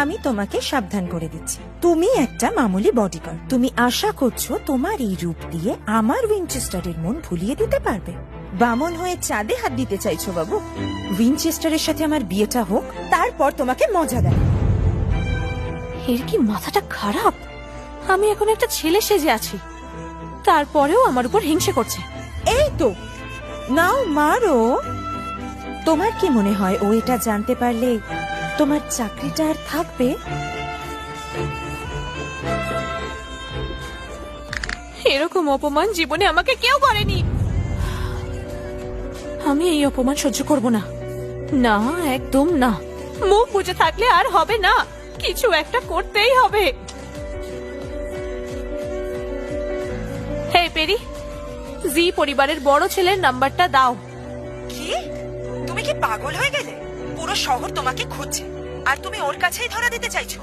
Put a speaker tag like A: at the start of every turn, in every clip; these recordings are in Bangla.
A: আমি তোমাকে সাবধান করে দিচ্ছি। তুমি একটা মামুলি বডিগার্ড তুমি আশা করছ তোমার এই রূপ দিয়ে আমার উইনচেস্টারের মন ভুলিয়ে দিতে পারবে। বামন হয়ে চাঁদে হাত দিতে চাইছো বাবু। উইনচেস্টারের সাথে আমার বিয়েটা হোক তারপর তোমাকে মজা দেয়
B: এর কি মাথাটা খারাপ? আমি এখন একটা ছেলে সেজে আছি। তারপরেও আমার উপর হিংসে করছে।
A: এই তো। নাও মারো। তোমার কি মনে হয় ও এটা জানতে পারলে তোমার চাকরিটা আর থাকবে?
B: এরকম অপমান জীবনে আমাকে কেউ করেনি। আমি এই অপমান সহ্য করব না। না একদম না। মুখ বুঝে থাকলে আর হবে না। কিছু একটা করতেই হবে। হে পেরি জি পরিবারের বড় ছেলের নাম্বারটা দাও।
A: কি? তুমি কি পাগল হয়ে গেলে? পুরো শহর তোমাকে খুঁজছে। আর তুমি ওর কাছেই ধরা দিতে চাইছো।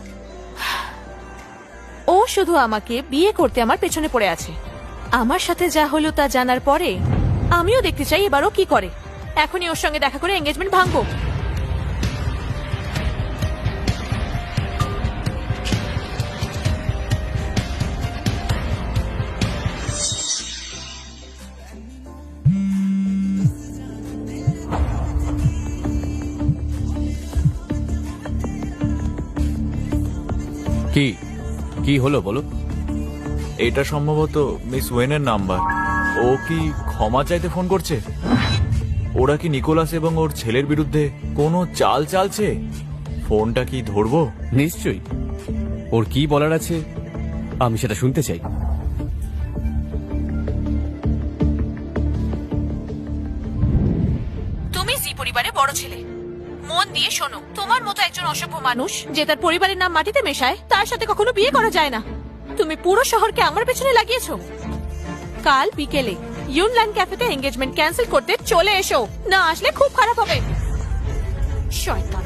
B: ও শুধু আমাকে বিয়ে করতে আমার পেছনে পড়ে আছে। আমার সাথে যা হলো তা জানার পরে, আমিও দেখতে চাই এবারও কি করে। এখনই ওর সঙ্গে দেখা করে এঙ্গেজমেন্ট ভাঙবো।
C: কি কি হলো বলো?
D: এটা সম্ভবত মিস ওয়েনের নাম্বার। ও কি ক্ষমা চাইতে ফোন করছে? ওরা কি নিকোলাস এবং ওর ছেলের বিরুদ্ধে কোনো চাল চালছে? ফোনটা কি ধরবো?
C: নিশ্চয়ই। ওর কি বলার আছে আমি সেটা শুনতে চাই।
B: তুমি জি পরিবারে বড় ছেলে। মন দিয়ে শোনো। তোমার মতো একজন অসভ্য মানুষ যে তার পরিবারের নাম মাটিতে মেশায়, তার সাথে কখনো বিয়ে করা যায় না। তুমি পুরো শহরকে আমার পেছনে লাগিয়েছো। কাল বিকেলে ইউনল্যান্ড ক্যাফেতে এঙ্গেজমেন্ট ক্যান্সেল করতে চলে এসো। না আসলে খুব খারাপ হবে। শয়তান।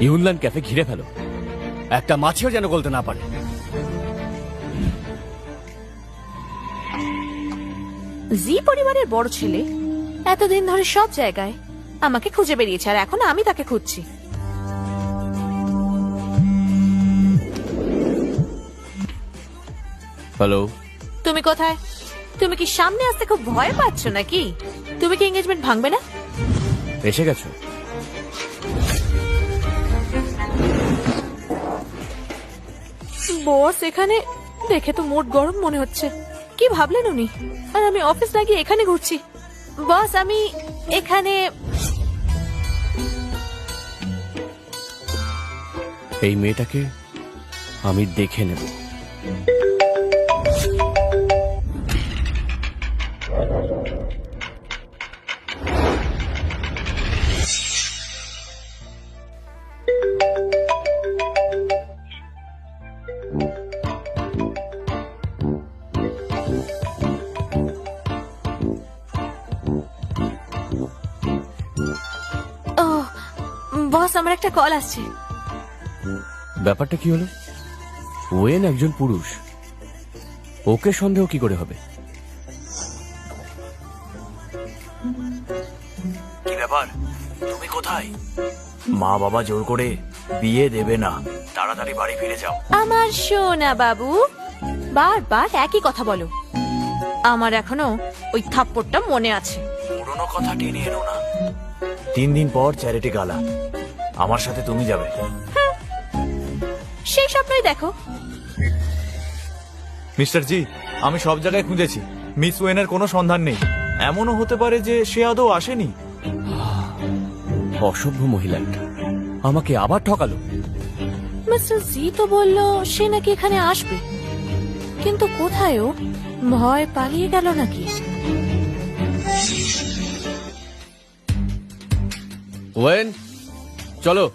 C: ইউনল্যান্ড ক্যাফে ঘিরে ফেলো। একটা মাছিও যেন গলতে না পারে।
B: জি পরিবারের বড় ছেলে। এতদিন ধরে সব জায়গায় আমাকে খুঁজে বেরিয়েছে আর এখন আমি তাকে খুঁজছি।
C: হ্যালো।
B: তুমি কোথায়? তুমি কি সামনে আসতে খুব ভয় পাচ্ছ নাকি? তুমি কি এঙ্গেজমেন্ট ভাঙবে না?
C: এসে গেছো?
B: বস এখানে দেখে তো মোট গরম মনে হচ্ছে। কি ভাবলেন উনি? আর আমি অফিস না গিয়ে এখানে ঘুরছি। বস, আমি এখানে
C: এই মেয়েটাকে আমি দেখে নেব।
B: আমার একটা কল আসছে।
C: ব্যাপারটা কি হলো? ওয়েন একজন পুরুষ। ওকে সন্দেহ কি করে হবে?
D: কি ব্যাপার? তুমি কোথায়? মা বাবা জোর করে বিয়ে দেবে না। তাড়াতাড়ি বাড়ি ফিরে যাও।
B: আমার সোনা বাবু বারবার একই কথা বলো। আমার এখনও ওই থাপ্পড়টা মনে আছে।
D: পুরনো কথা টেনে এনো না। তিন দিন পর চ্যারিটি গালা আমার সাথে তুমি যাবে।
B: সেই স্বপ্নই দেখো।
D: মিস্টার জি আমি সব জায়গায় খুঁজেছি। মিস ওয়েনের কোনো সন্ধান নেই। এমনও হতে পারে যে সে আদৌ আসেনি।
C: অসভ্য মহিলা আমাকে আবার ঠকালো।
B: মিস্টার জি তো বলল সে নাকি এখানে আসবে। কিন্তু কোথায় ও? ভয় পালিয়ে গেল নাকি?
C: ওয়েন চলো।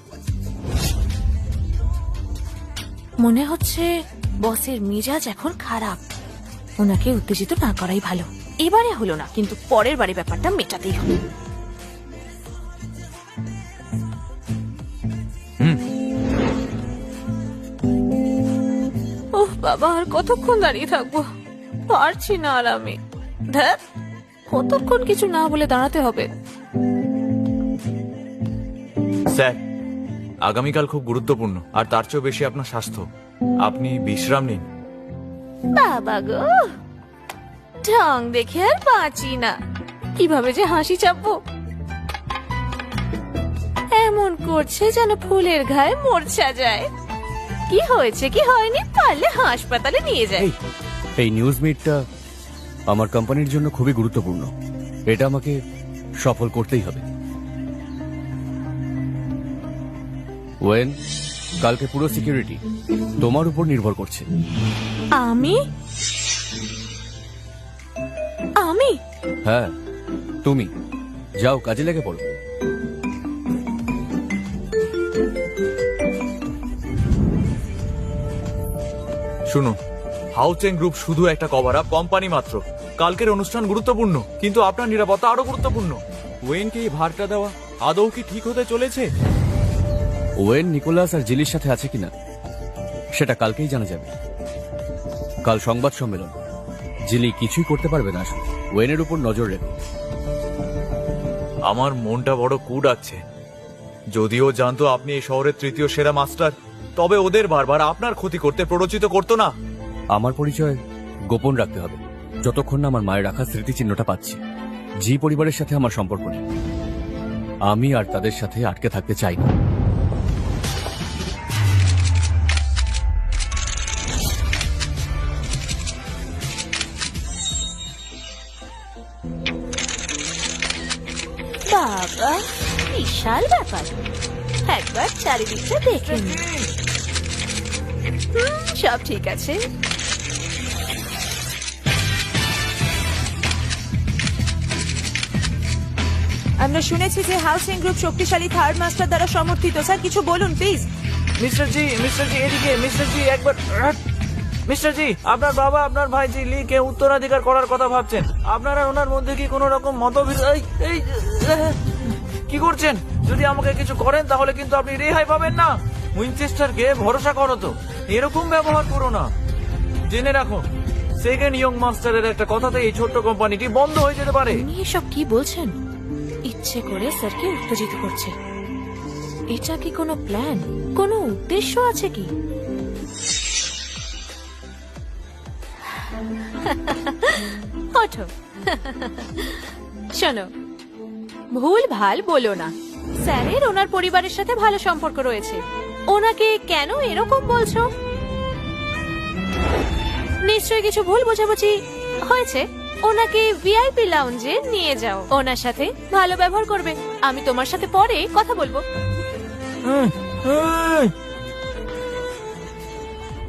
B: মনে হচ্ছে বসের মেজাজ এখন খারাপ। ওনাকে উত্তেজিত না করাই ভালো। এবারে হলো না কিন্তু পরের বারে ব্যাপারটা মেটাতেই হবে। ওহ বাবা আর কতক্ষণ দাঁড়িয়ে থাকব? পারছি না আর আমি ধ্যাত কতক্ষণ কিছু না বলে দাঁড়াতে হবে?
D: স্যার আগামীকাল খুব গুরুত্বপূর্ণ আর তার চেয়েও বেশি আপনার স্বাস্থ্য। আপনি বিশ্রাম নিন।
B: বাবা গো ঢং দেখে আর বাঁচি না। কীভাবে যে হাসি চাপবো? এমন করছে যেন ফুলের গায়ে মরছা যায়। কি হয়েছে কি হয়নি? পারলে হাসপাতালে নিয়ে যায়
C: এই এই নিউজ মিটটা আমার কোম্পানির জন্য খুবই গুরুত্বপূর্ণ। এটা আমাকে সফল করতেই হবে। ওয়েন কালকে পুরো সিকিউরিটি তোমার উপর নির্ভর করছে।
B: আমি? আমি?
C: হ্যাঁ তুমি। যাও কাজে লেগে পড়ো।
D: শুনুন হাউচেং গ্রুপ শুধু একটা কভার আপ কোম্পানি মাত্র। কালকের অনুষ্ঠান গুরুত্বপূর্ণ কিন্তু আপনার নিরাপত্তা আরও গুরুত্বপূর্ণ। ওয়েনকে এই ভারটা দেওয়া আদৌ কি ঠিক হতে চলেছে?
C: ওয়েন নিকোলাস আর জিলির সাথে আছে কিনা সেটা কালকেই জানা যাবে। কাল সংবাদ সম্মেলন। জিলি কিছুই করতে পারবে না আসলে। ওয়েনের উপর নজর রেখো।
D: আমার মনটা বড় কু ডাকছে। যদিও জানতো আপনি এই শহরের তৃতীয় সেরা মাস্টার তবে ওদের বারবার আপনার ক্ষতি করতে প্ররোচিত করতো না।
C: আমার পরিচয় গোপন রাখতে হবে। যতক্ষণ না আমার মায়ের রাখা স্মৃতিচিহ্নটা পাচ্ছি। জি পরিবারের সাথে আমার সম্পর্ক নেই। আমি আর তাদের সাথে আটকে থাকতে চাই না।
B: বিশাল ব্যাপার। একবার চারিদিকটা দেখে সব ঠিক আছে।
A: আমরা শুনেছি যে হাউসিং গ্রুপ শক্তিশালী থার্ড মাস্টার দ্বারা সমর্থিত। স্যার, কিছু বলুন please
E: mister ji mister ji, এদিকে, মিস্টার জি, একবার! মিস্টার জি, আপনার বাবা, আপনার ভাই জি লি কে উত্তরাধিকার করার কথা ভাবছেন। আপনারা ওনার মধ্যে কি কোনো রকম মতবির এই! কি করছেন? যদি আমাকে কিছু করেন, তাহলে কিন্তু আপনি রেহাই পাবেন না। উইনচেস্টারকে ভরসা করো তো। এরকম ব্যবহার করো না। জেনে রাখো, সেকেন্ড ইয়ং মাস্টারের একটা কথাতে এই ছোট্ট কোম্পানিটি বন্ধ হয়ে যেতে পারে।
B: উনি এসব কি বলছেন? ইচ্ছে করে স্যারকে উত্তেজিত করছে। এটা কি কোনো প্ল্যান? কোনো উদ্দেশ্য আছে কি? শোনো ভুল ভালো বলো না। স্যারের ওনার পরিবারের সাথে ভালো সম্পর্ক রয়েছে। ওনাকে কেন এরকম বলছো? নিশ্চয়ই কিছু ভুল বোঝাবুঝি হয়েছে। ওনাকে ভিআইপি লাউঞ্জে নিয়ে যাও। ওনার সাথে ভালো ব্যবহার করবে। আমি তোমার সাথে পরে কথা বলব।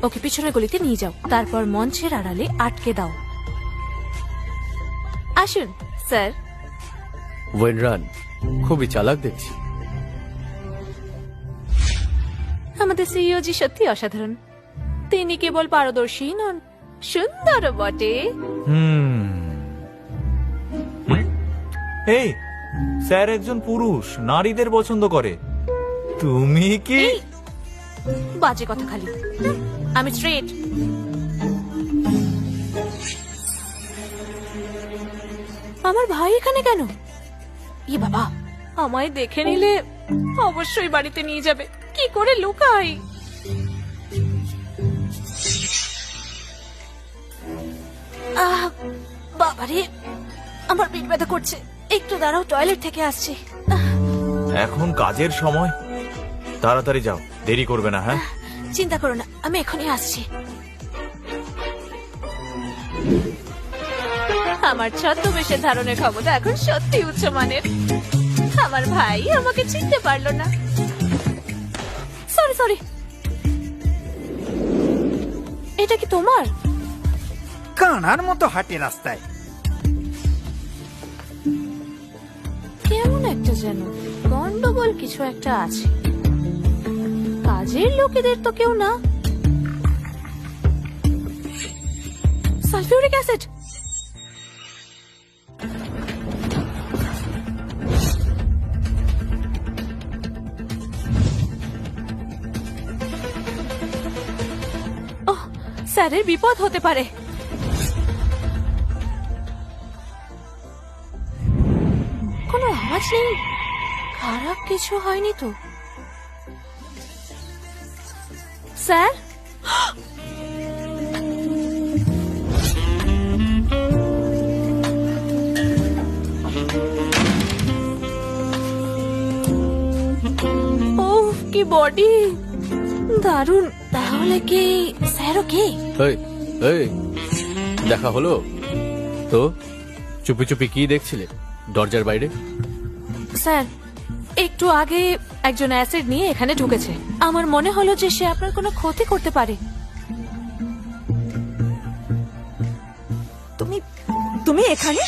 B: ওকে পিছনের গলিতে নিয়ে যাও। তারপর মঞ্চের আড়ালে আটকে দাও। আসুন স্যার।
C: ওয়েন রান খুবই চালাক দেখছি।
B: আমাদের সিইও জি সত্যি অসাধারণ। তিনি কেবল পারদর্শী নন সুন্দর বটে।
D: হুম। এই স্যার একজন পুরুষ নারীদের পছন্দ করে। তুমি কি?
B: বাজে কথা খালি। আমি স্ট্রেট আমার ভাই এখানে কেন? ই বাবা আমায় দেখে নিলে অবশ্যই বাড়িতে নিয়ে যাবে। কি করে লুকাই? আহ বাবারে আমার পেট ব্যথা করছে। একটু দাঁড়াও টয়লেট থেকে আসছে।
D: এখন কাজের সময়। তাড়াতাড়ি যাও দেরি করবে না হ্যাঁ?
B: চিন্তা করো না আমি এখনই আসছি। আমার ছদ্মবেশের ধারণের ক্ষমতা এখন সত্যি উচ্চমানের আমার ভাই আমাকে চিনতে পারল না। সরি সরি এটা কি তোমার?
F: কানার মতো হাঁটে রাস্তায়।
B: কেমন একটা যেন গন্ডগোল কিছু একটা আছে। কাজের লোকেদের তো কেউ না। Sulphuric acid. স্যারের বিপদ হতে পারে। কোনো আওয়াজ নেই? খারাপ কিছু হয়নি তো? স্যার? ও কি বডি! দারুণ। তাহলে কি স্যারও কে?
C: এই এই দেখা হলো? তো চুপি চুপি কি দেখছিলে? দরজার বাইরে?
B: স্যার একটু আগে একজন অ্যাসিড নিয়ে এখানে ঢুকেছে। আমার মনে হলো যে সে আপনার কোনো ক্ষতি করতে পারে।
A: তুমি তুমি এখানে?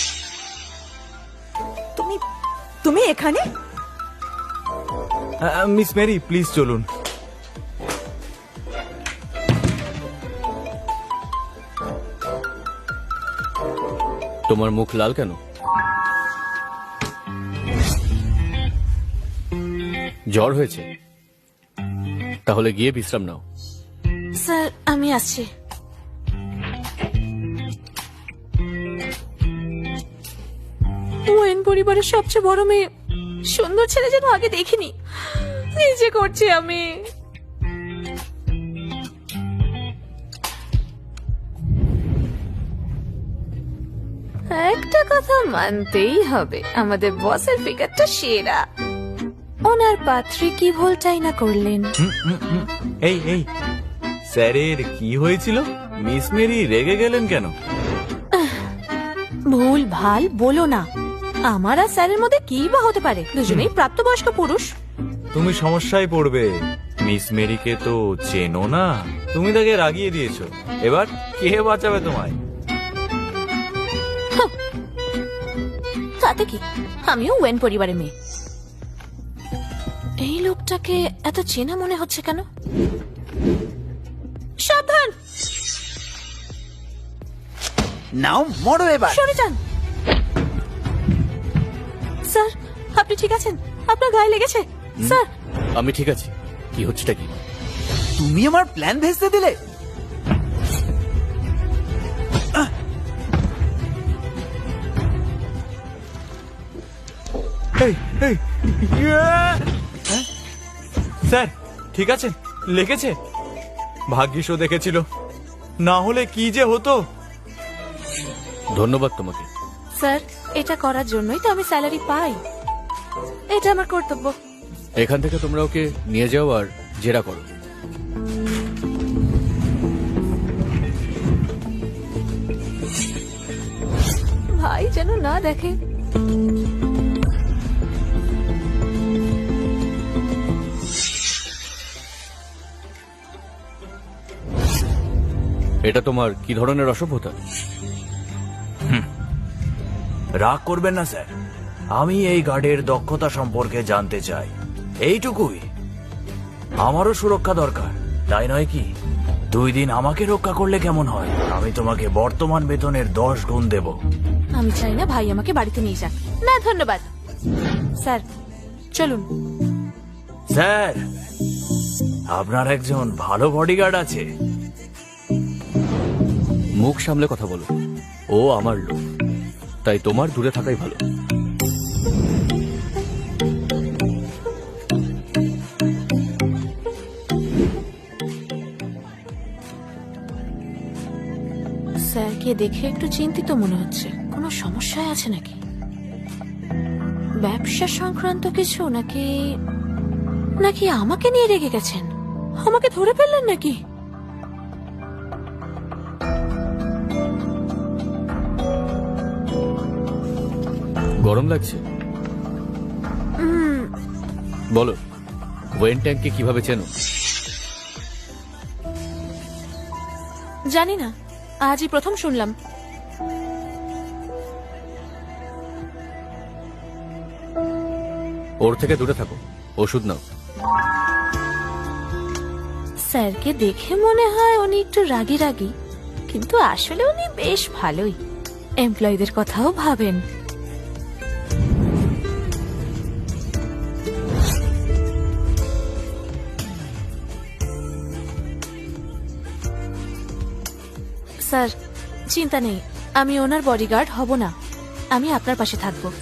A: তুমি তুমি এখানে?
D: মিস মেরি প্লিজ চলুন।
C: তোমার মুখ লাল কেন? জ্বর হয়েছে। তাহলে গিয়ে বিশ্রাম নাও।
B: স্যার, আমি আসছি। ওয়েন পরিবারের সবচেয়ে বড় মেয়ে। সুন্দর ছেলে যেন আগে দেখিনি। নিজে করছি আমি। একটা কথা মানতেই হবে আমাদের বসের ফিগারটা সেরা। ওনার পাত্রী কি ভুলটাই না করলেন?
D: এই এই স্যারের কি হয়েছিল? মিস মেরি রেগে গেলেন কেন?
B: ভুল ভালো বলো না। আমার আর স্যারের মধ্যে কি বা হতে পারে? দুজনেই প্রাপ্তবয়স্ক পুরুষ।
D: তুমি সমস্যায় পড়বে। মিস মেরিকে তো চেনো না। তুমি তাকে রাগিয়ে দিয়েছ। এবার কে বাঁচাবে তোমায়?
B: তাতে কি? আমিও ওয়েন পরিবারের মেয়ে। এই লোকটাকে এত চেনা মনে হচ্ছে কেন? সাবধান!
F: নাও মরো এবার।
B: সরে যান! স্যার আপনি ঠিক আছেন? আপনার গায়ে লেগেছে? স্যার!
C: আমি ঠিক আছি। কি হচ্ছেটা কি?
F: তুমি আমার প্ল্যান ভেস্তে দিলে?
D: স্যার ঠিক আছে লেগেছে। ভাগ্যিস দেখেছিল। না হলে কি যে হতো?
C: ধন্যবাদ তোমাকে।
B: স্যার এটা করার জন্যই তো আমি স্যালারি পাই। এটা আমার কর্তব্য।
C: এখান থেকে তোমরা ওকে নিয়ে যাও আর জেরা করো।
B: ভাই যেন না দেখে।
C: এটা তোমার কি ধরনের অসভ্যতা?
E: রাগ করবেন না স্যার। আমি এই গার্ডের দক্ষতা সম্পর্কে জানতে চাই। এইটুকুই। আমারও সুরক্ষা দরকার তাই নয় কি? দুই দিন আমাকে রক্ষা করলে কেমন হয়? আমি তোমাকে বর্তমান বেতনের দশ গুণ দেব।
B: আমি চাই না ভাই আমাকে বাড়িতে নিয়ে যাক। না ধন্যবাদ। স্যার চলুন।
E: স্যার আপনার একজন ভালো বডিগার্ড আছে।
C: মুখ সামলে কথা বলো। ও আমার লোক। তাই তোমার দূরে থাকাই ভালো।
B: স্যারকে দেখে একটু চিন্তিত মনে হচ্ছে। কোনো সমস্যায় আছে নাকি? ব্যবসা সংক্রান্ত কিছু নাকি নাকি আমাকে নিয়ে রেগে গেছেন? আমাকে ধরে ফেললেন নাকি?
C: গরম লাগছে? বলো ওয়েন ট্যাঙ্ককে কীভাবে চেনো?
B: জানি না আজই প্রথম শুনলাম।
C: ওর থেকে দূরে থাকো ওষুধ নাও।
B: স্যারকে দেখে মনে হয় উনি একটু রাগী রাগী কিন্তু আসলে উনি বেশ ভালোই। এমপ্লয়ীদের কথাও ভাবেন। স্যার চিন্তা নেই। আমি ওনার বডিগার্ড হব না। আমি আপনার পাশে থাকব।